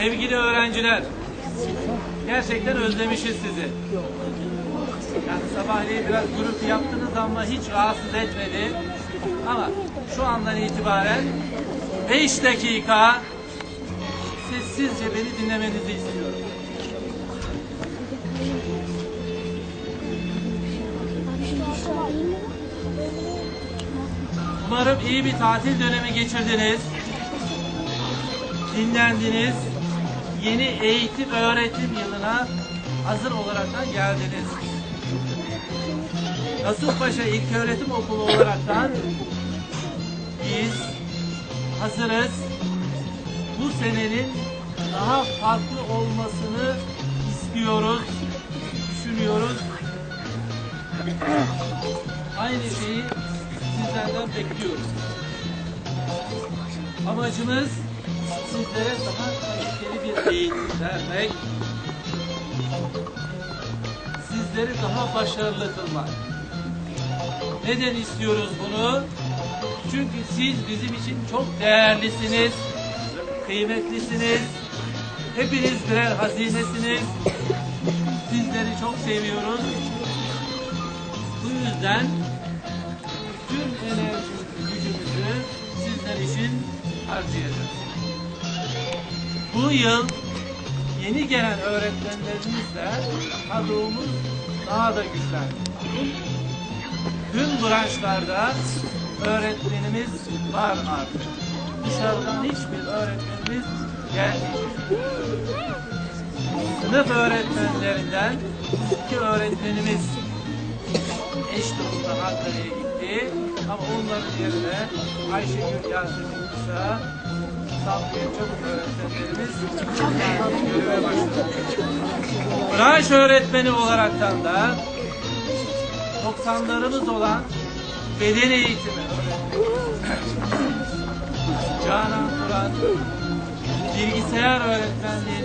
Sevgili öğrenciler, gerçekten özlemişiz sizi. Yani sabahleyin biraz gürültü yaptınız ama hiç rahatsız etmedi. Ama şu andan itibaren 5 dakika sessizce beni dinlemenizi istiyorum. Umarım iyi bir tatil dönemi geçirdiniz. Dinlendiniz. Yeni eğitim öğretim yılına hazır olaraktan geldiniz. Kasımpaşa İlköğretim Okulu olaraktan biz hazırız. Bu senenin daha farklı olmasını istiyoruz, düşünüyoruz. Aynı şeyi sizlerden bekliyoruz. Amacımız sizlere daha kaliteli bir eğitim vermek, sizleri daha başarılı kılmak. Neden istiyoruz bunu? Çünkü siz bizim için çok değerlisiniz, kıymetlisiniz. Hepiniz birer hazinesiniz. Sizleri çok seviyoruz. Bu yüzden tüm enerjimizi, gücümüzü sizler için harcayacağız. Bu yıl yeni gelen öğretmenlerimizle kadromuz daha da güçlendi. Tüm branşlarda öğretmenimiz var artık. Dışarıdan hiçbir öğretmenimiz gelmeyecek. Sınıf öğretmenlerinden iki öğretmenimiz eş durumda Ankara'ya gitti. Ama onların yerine Ayşegül Yasemin Kısa, Sabriye Çabuk öğretmenlerimiz göreve başladı. Branş öğretmeni olaraktan da 90'larımız olan beden eğitimi Canan Turan, bilgisayar öğretmenliğine